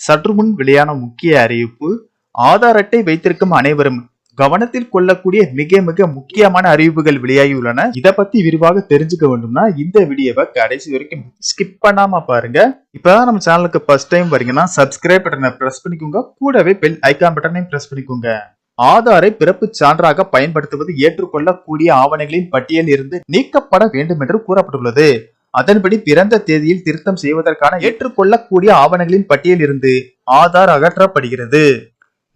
சற்று முன் வெளியான முக்கிய அறிவிப்பு ஆதார் அட்டை வைத்திருக்கும் அனைவரும் கவனத்தில் கொள்ளக்கூடிய மிக மிக முக்கியமான அறிவிப்புகள் வெளியாகியுள்ளன. இதை பத்தி விரிவாக தெரிஞ்சுக்க வேண்டும்னா இந்த வீடியோவை கடைசி வரைக்கும் ஸ்கிப் பண்ணாம பாருங்க. இப்பதான் நம்ம சேனலுக்கு ஃபர்ஸ்ட் டைம் வரீங்கன்னா சப்ஸ்கிரைப் பட்டனை பிரஸ் பண்ணிக்கோங்க. கூடவே பெல் ஐகான் பட்டனையும் பிரஸ் பண்ணிக்கோங்க. ஆதாரை பிறப்பு சான்றாக பயன்படுத்துவது ஏற்றுக்கொள்ளக்கூடிய ஆவணங்களின் பட்டியலில் இருந்து நீக்கப்பட வேண்டும் என்று கூறப்பட்டுள்ளது. அதன்படி பிறந்த தேதியில் திருத்தம் செய்வதற்கான ஏற்றுக்கொள்ளக்கூடிய ஆவணங்களின் பட்டியல் இருந்து ஆதார் அகற்றப்படுகிறது.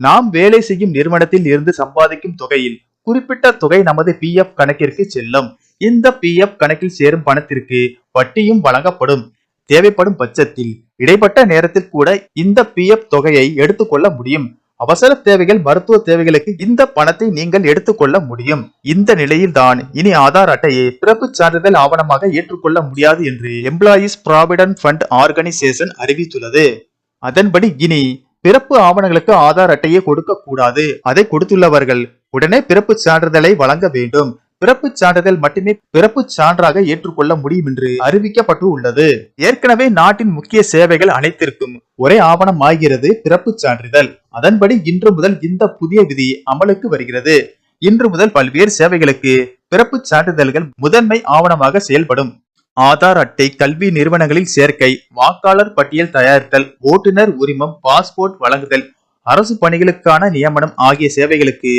நாம் வேலை செய்யும் நிறுவனத்தில் இருந்து சம்பாதிக்கும் தொகையில் குறிப்பிட்ட தொகை நமது பி கணக்கிற்கு செல்லும். இந்த பி கணக்கில் சேரும் பணத்திற்கு வட்டியும் வழங்கப்படும். தேவைப்படும் பட்சத்தில் இடைப்பட்ட நேரத்தில் கூட இந்த பி தொகையை எடுத்துக்கொள்ள முடியும். அவசர தேவைகள் மருத்துவ தேவைகளுக்கு இந்த பணத்தை நீங்கள் எடுத்துக்கொள்ள முடியும். இந்த நிலையில் தான் இனி ஆதார் அட்டையை பிறப்பு சான்றிதழ் ஆவணமாக ஏற்றுக்கொள்ள முடியாது என்று எம்ப்ளாயீஸ் ப்ராவிடன்ட் ஃபண்ட் ஆர்கனைசேஷன் அறிவித்துள்ளது. அதன்படி இனி பிறப்பு ஆவணங்களுக்கு ஆதார் அட்டையை கொடுக்க கூடாது அதை கொடுத்துள்ளவர்கள் உடனே பிறப்பு சான்றிதழை வழங்க வேண்டும். பிறப்பு சான்றிதழ் மட்டுமே பிறப்பு சான்றாக ஏற்றுக்கொள்ள முடியும் என்று அறிவிக்கப்பட்டு உள்ளது ஏற்கனவே நாட்டின் முக்கிய சேவைகள் அனைத்திற்கும் ஒரே ஆவணம் ஆகிறது பிறப்பு சான்றிதழ் அதன்படி இன்று முதல் இந்த புதிய விதி அமலுக்கு வருகிறது. இன்று முதல் பல்வேறு சேவைகளுக்கு பிறப்பு சான்றிதழ்கள் முதன்மை ஆவணமாக செயல்படும். ஆதார் அட்டை கல்வி நிறுவனங்களில் சேர்க்கை வாக்காளர் பட்டியல் தயாரித்தல் ஓட்டுநர் உரிமம் பாஸ்போர்ட் வழங்குதல் அரசு பணிகளுக்கான நியமனம் ஆகிய சேவைகளுக்கு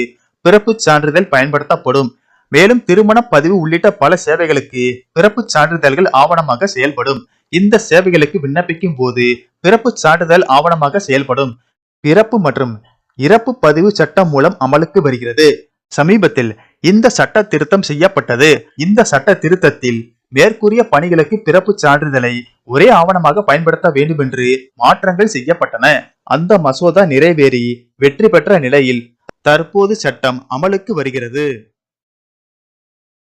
பிறப்பு சான்றிதழ் பயன்படுத்தப்படும். மேலும் திருமண பதிவு உள்ளிட்ட பல சேவைகளுக்கு பிறப்பு சான்றிதழ்கள் ஆவணமாக செயல்படும். இந்த சேவைகளுக்கு விண்ணப்பிக்கும் போது பிறப்பு சான்றிதழ் ஆவணமாக செயல்படும். பிறப்பு மற்றும் இறப்பு பதிவு சட்டம் மூலம் அமலுக்கு வருகிறது. சமீபத்தில் இந்த சட்ட திருத்தம் செய்யப்பட்டது. இந்த சட்ட திருத்தத்தில் மேற்கூறிய பணிகளுக்கு பிறப்பு சான்றிதழை ஒரே ஆவணமாக பயன்படுத்த வேண்டும் என்று மாற்றங்கள் செய்யப்பட்டன. அந்த மசோதா நிறைவேறி வெற்றி பெற்ற நிலையில் தற்போது சட்டம் அமலுக்கு வருகிறது.